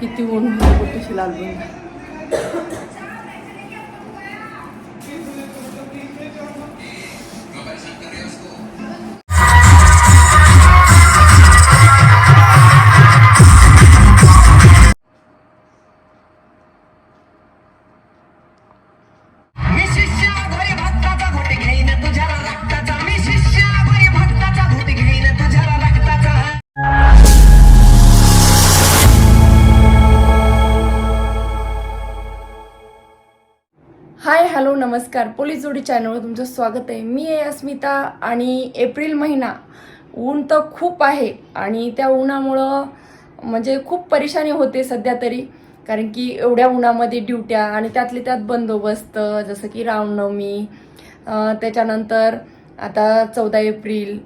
किती ऊन कुठेशी लागून हॅलो नमस्कार. पोलीस जोडी चॅनलवर तुमचं स्वागत आहे. मी आहे अस्मिता आणि एप्रिल महिना ऊन तर खूप आहे आणि त्या उन्हामुळं म्हणजे खूप परेशानी होते सध्या तरी. कारण की एवढ्या उन्हामध्ये ड्युट्या आणि त्यातले त्यात बंदोबस्त जसं की रामनवमी त्याच्यानंतर आता चौदा एप्रिल.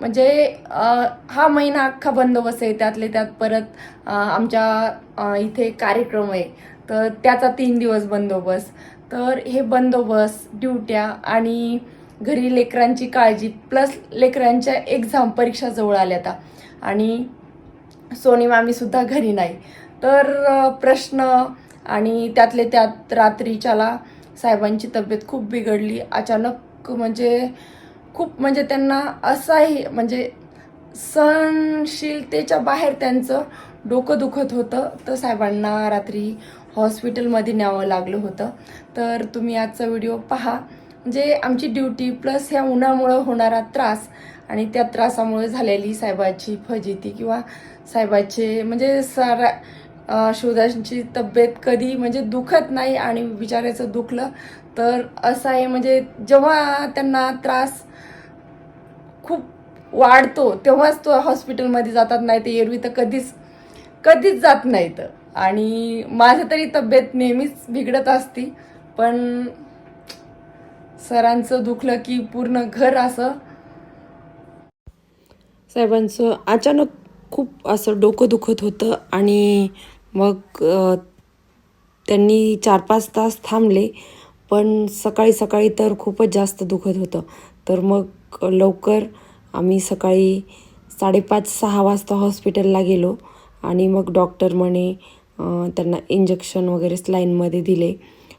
म्हणजे हा महिना अख्खा बंदोबस्त आहे त्यातले त्यात परत आमच्या इथे कार्यक्रम आहे. तर त्याचा तीन दिवस बंदोबस्त. तर हे बंदोबस्त ड्युट्या आणि घरी लेकरांची काळजी प्लस लेकरांच्या एक्झाम परीक्षा जवळ आल्या आता आणि सोनी मामीसुद्धा घरी नाही. तर प्रश्न आणि त्यातले त्यात रात्रीच्याला साहेबांची तब्येत खूप बिघडली. अचानक म्हणजे खूप म्हणजे त्यांना असाही म्हणजे सहनशीलतेच्या बाहेर त्यांचं डोकं दुखत होतं. तर साहेबांना रात्री हॉस्पिटलमध्ये न्यावं लागलं होतं. तर तुम्ही आजचा व्हिडिओ पहा. म्हणजे आमची ड्युटी प्लस ह्या उन्हामुळं होणारा त्रास आणि त्या त्रासामुळे झालेली साहेबाची फजिती किंवा साहेबाचे म्हणजे सारा अं, शिवदासांची तब्येत कधी म्हणजे दुखत नाही आणि बिचारायचं दुखलं तर असं आहे म्हणजे जेव्हा त्यांना त्रास खूप वाढतो तेव्हाच तो हॉस्पिटलमध्ये जातात नाही ते एरवी तर कधीच कधीच जात नाही तर आणि माझं तरी तब्येत नेहमीच बिघडत असती पण सरांचं दुखलं की पूर्ण घर असं. साहेबांचं अचानक खूप असं डोकं दुखत होतं आणि मग त्यांनी चार पाच तास थांबले पण सकाळी सकाळी तर खूपच जास्त दुखत होतं. तर मग लवकर आम्ही सकाळी साडेपाच सहा वाजता हॉस्पिटलला गेलो आणि मग डॉक्टर म्हणे त्यांना इंजेक्शन वगैरे स्लाईनमध्ये दिले.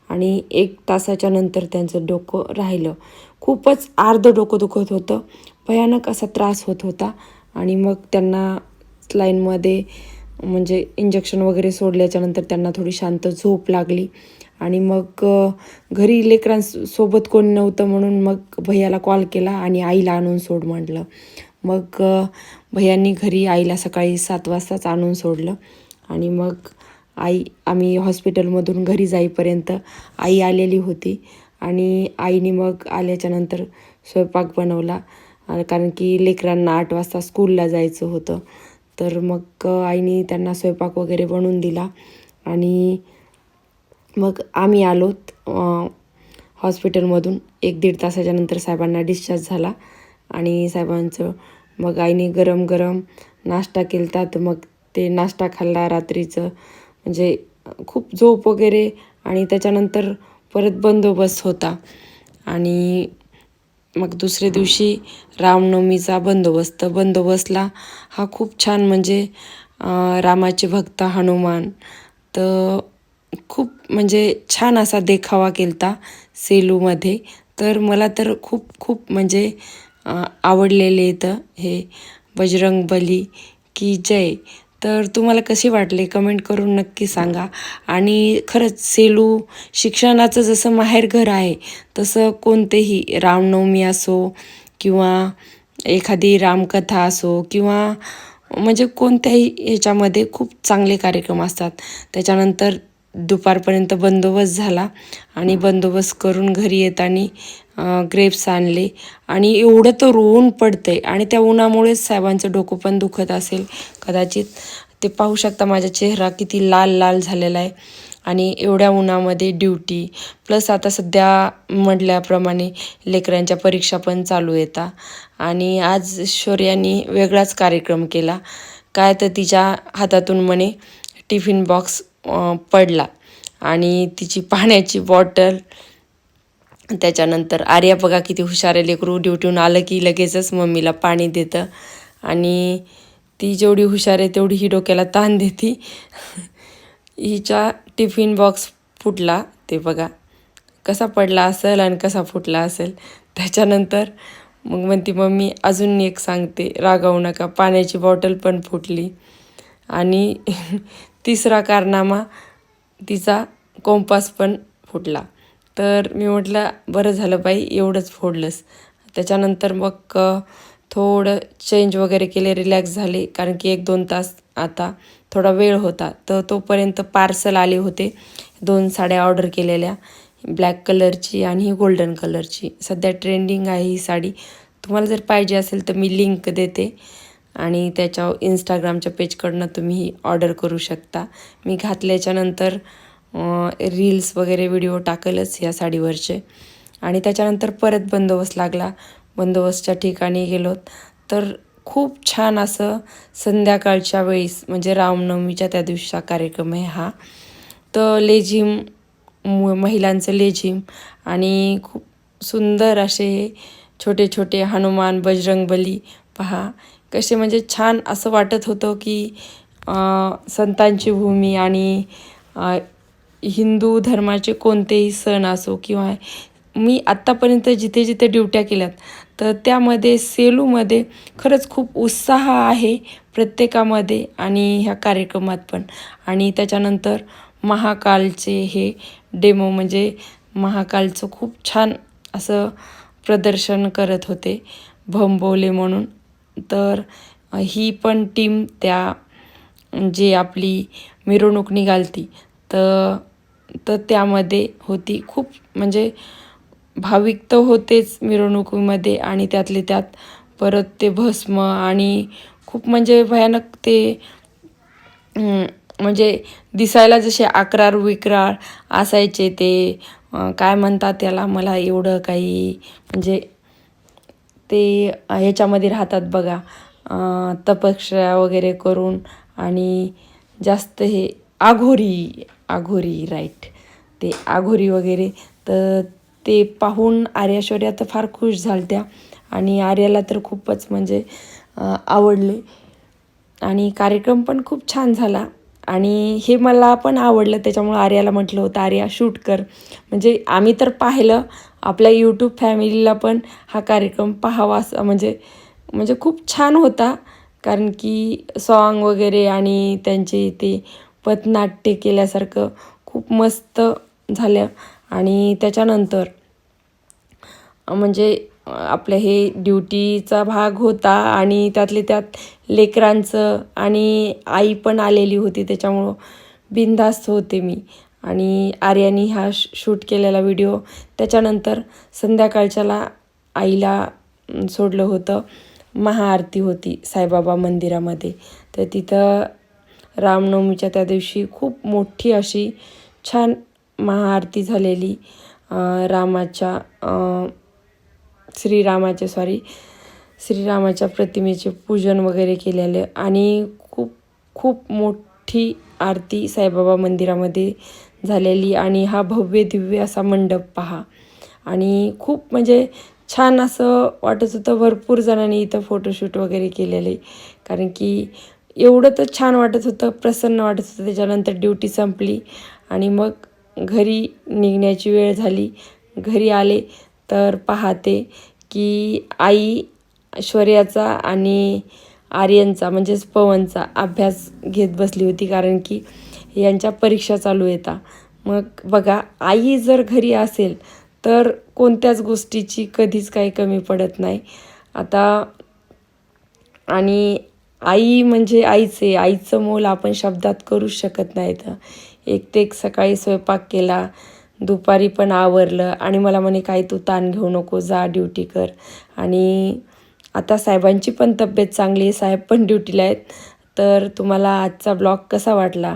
आणि एक तासाच्या नंतर त्यांचं डोकं राहिलं. खूपच अर्धं डोकं दुखत होतं. भयानक असा त्रास होत होता. आणि मग त्यांना स्लाईनमध्ये म्हणजे इंजेक्शन वगैरे सोडल्याच्यानंतर त्यांना थोडी शांत झोप लागली. आणि मग घरी लेकरांसोबत कोणी नव्हतं म्हणून मग भैयाला कॉल केला आणि आईला आणून सोड म्हटलं. मग भैयांनी घरी आईला सकाळी सात वाजताच आणून सोडलं. आणि मग आई आम्ही हॉस्पिटलमधून घरी जाईपर्यंत आई आलेली होती. आणि आईने मग आल्याच्यानंतर स्वयंपाक बनवला. कारण की लेकरांना आठ वाजता स्कूलला जायचं होतं. तर मग आईने त्यांना स्वयंपाक वगैरे बनवून दिला. आणि मग आम्ही आलोत हॉस्पिटलमधून एक दीड तासाच्या नंतर साहेबांना डिस्चार्ज झाला. आणि साहेबांचं मग आईने गरम गरम नाश्ता केला तर मग ते नाश्ता खाल्ला रात्रीचं म्हणजे खूप झोप वगैरे आणि त्याच्यानंतर परत बंदोबस्त होता. आणि मग दुसऱ्या दिवशी रामनवमीचा बंदोबस्त. बंदोबस्तला हा खूप छान म्हणजे रामाचे भक्त हनुमान. तर खूप म्हणजे छान असा देखावा केलता सेलूमध्ये. तर मला तर खूप खूप म्हणजे आवडलेले इथं हे बजरंग बली की जय. तर तुम्हाला कसे वाटले? कमेंट करून नक्की सांगा. आणि खरंच सेलू शिक्षणाचं जसं माहेरघर आहे तसं कोणतेही रामनवमी असो किंवा एखादी रामकथा असो किंवा म्हणजे कोणत्याही ह्याच्यामध्ये खूप चांगले कार्यक्रम असतात. त्याच्यानंतर दुपारपर्यंत बंदोबस्त झाला आणि बंदोबस्त करून घरी येताना ग्रेप्स आणले. आणि एवढं तर ऊन पडतंय. आणि त्या उन्हामुळेच साहेबांचं डोकं पण दुखत असेल. कदाचित ते पाहू शकता माझा चेहरा किती लाल लाल झालेला आहे. आणि एवढ्या उन्हामध्ये ड्युटी प्लस आता सध्या म्हटल्याप्रमाणे लेकरांच्या परीक्षा पण चालू येतात आणि आज शौर्यानी वेगळाच कार्यक्रम केला. काय तर तिच्या हातातून म्हणे टिफिन बॉक्स पडला. आणि तिची पाण्याची बॉटल त्याच्यानंतर आर्या बघा किती हुशार आहे लेकरू ड्युटीहून आलं की लगेचच मम्मीला पाणी देतं. आणि ती जेवढी हुशार आहे तेवढी ही डोक्याला ताण देते. हिचा टिफिन बॉक्स फुटला ते बघा. कसा पडला असेल आणि कसा फुटला असेल. त्याच्यानंतर मग म्हणती मम्मी अजून एक सांगते रागावू नका पाण्याची बॉटल पण फुटली. आणि तिसरा कारनामा तिचा कोंपास पण फुटला. तर मी म्हटलं बरं झालं बाई एवढंच फोडलंस. त्याच्यानंतर मग थोडं चेंज वगैरे केले रिलॅक्स झाले. कारण की एक दोन तास आता थोडा वेळ होता. तर तोपर्यंत पार्सल आले होते. दोन साड्या ऑर्डर केलेल्या. ब्लॅक कलरची आणि ही गोल्डन कलरची सध्या ट्रेंडिंग आहे ही साडी. तुम्हाला जर पाहिजे असेल तर मी लिंक देते. आणि त्याच्या इंस्टाग्रामच्या पेजकडनं तुम्ही ऑर्डर करू शकता. मी घातल्याच्यानंतर रील्स वगैरे व्हिडिओ टाकेलच या साडीवरचे. आणि त्याच्यानंतर परत बंदोबस्त लागला. बंदोबस्तच्या ठिकाणी गेलो तर खूप छान असं संध्याकाळच्या वेळीस म्हणजे रामनवमीच्या त्या दिवशीचा कार्यक्रम आहे हा. तर लेझिम महिलांचं लेझिम आणि खूप सुंदर असे हे छोटे छोटे हनुमान बजरंगबली पहा. कसे म्हणजे छान असं वाटत होतं की संतांची भूमी आणि हिंदू धर्माचे कोणतेही सण असो किंवा मी आत्तापर्यंत जिथे जिथे ड्युट्या केल्यात तर त्यामध्ये सेलूमध्ये खरंच खूप उत्साह आहे प्रत्येकामध्ये आणि ह्या कार्यक्रमात पण. आणि त्याच्यानंतर महाकालचे हे डेमो म्हणजे महाकालचं खूप छान असं प्रदर्शन करत होते भंबोले म्हणून. तर ही पण टीम त्या जे आपली मिरवणूक निघालती. तर तर त्यामध्ये होती खूप म्हणजे भाविक तर होतेच मिरवणुकीमध्ये आणि त्यातले त्यात परत ते भस्म आणि खूप म्हणजे भयानक ते म्हणजे दिसायला जसे अकरार विक्रार असायचे ते काय म्हणतात त्याला मला एवढं काही म्हणजे ते ह्याच्यामध्ये राहतात बघा. अं, तपश्चर्या वगैरे करून आणि जास्त हे आघोरी आघोरी राईट ते आघोरी वगैरे. तर ते पाहून आर्याश्वर्या तर फार खुश झालत्या आणि आर्याला तर खूपच म्हणजे आवडले. आणि कार्यक्रम पण खूप छान झाला. आणि हे मला पण आवडलं. त्याच्यामुळं आर्याला म्हटलं होतं आर्या शूट कर. म्हणजे आम्ही तर पाहिलं आपल्या यूट्यूब फॅमिलीला पण हा कार्यक्रम पाहावा असा म्हणजे म्हणजे खूप छान होता. कारण की सॉन्ग वगैरे आणि त्यांचे ते पथनाट्य केल्यासारखं खूप मस्त झालं. आणि त्याच्यानंतर म्हणजे आपलं हे ड्युटीचा भाग होता आणि त्यातले त्यात लेकरांचं आणि आई पण आलेली होती. त्याच्यामुळं बिनधास्त होते मी. आणि आर्यानी हा श शूट केलेला व्हिडिओ त्याच्यानंतर संध्याकाळच्याला आईला सोडलं होतं. महाआरती होती साईबाबा मंदिरामध्ये. तर तिथं रामनवमीच्या त्या दिवशी खूप मोठी अशी छान महाआरती झालेली. रामाच्या श्रीरामाच्या श्रीरामाचे सॉरी श्रीरामाच्या प्रतिमेचे पूजन वगैरे केलेले. आणि खूप खूप मोठी आरती साईबाबा मंदिरामध्ये झालेली आणि हा भव्य दिव्य असा मंडप पहा. आणि खूप म्हणजे छान असं वाटत होतं भरपूर जणांनी इथं फोटोशूट वगैरे केलेले. कारण की एवढं तर छान वाटत होतं प्रसन्न वाटत होतं. त्याच्यानंतर ड्युटी संपली आणि मग घरी निघण्याची वेळ झाली. घरी आले तर पाहते की आई ऐश्वर्याचा आणि आर्यनचा म्हणजेच पवनचा अभ्यास घेत बसली होती. कारण की यांच्या परीक्षा चालू येतात मग बघा आई जर घरी असेल तर कोणत्याच गोष्टीची कधीच काही कमी पडत नाही. आता आणि आई म्हणजे आईचे आईचं मोल आपण शब्दात करूच शकत नाही तर एक ते एक सकाळी स्वयंपाक केला दुपारी पण आवरलं आणि मला म्हणे काही तू ताण घेऊ नको जा ड्युटी कर. आणि आता साहेबांची पण तब्येत चांगली आहे. साहेब पण ड्युटीला आहेत. तर तुम्हाला आजचा ब्लॉग कसा वाटला?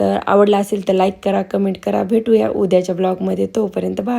तर आवडला असेल तर लाईक करा कमेंट करा. भेटूया उद्याच्या ब्लॉगमध्ये तोपर्यंत बाय.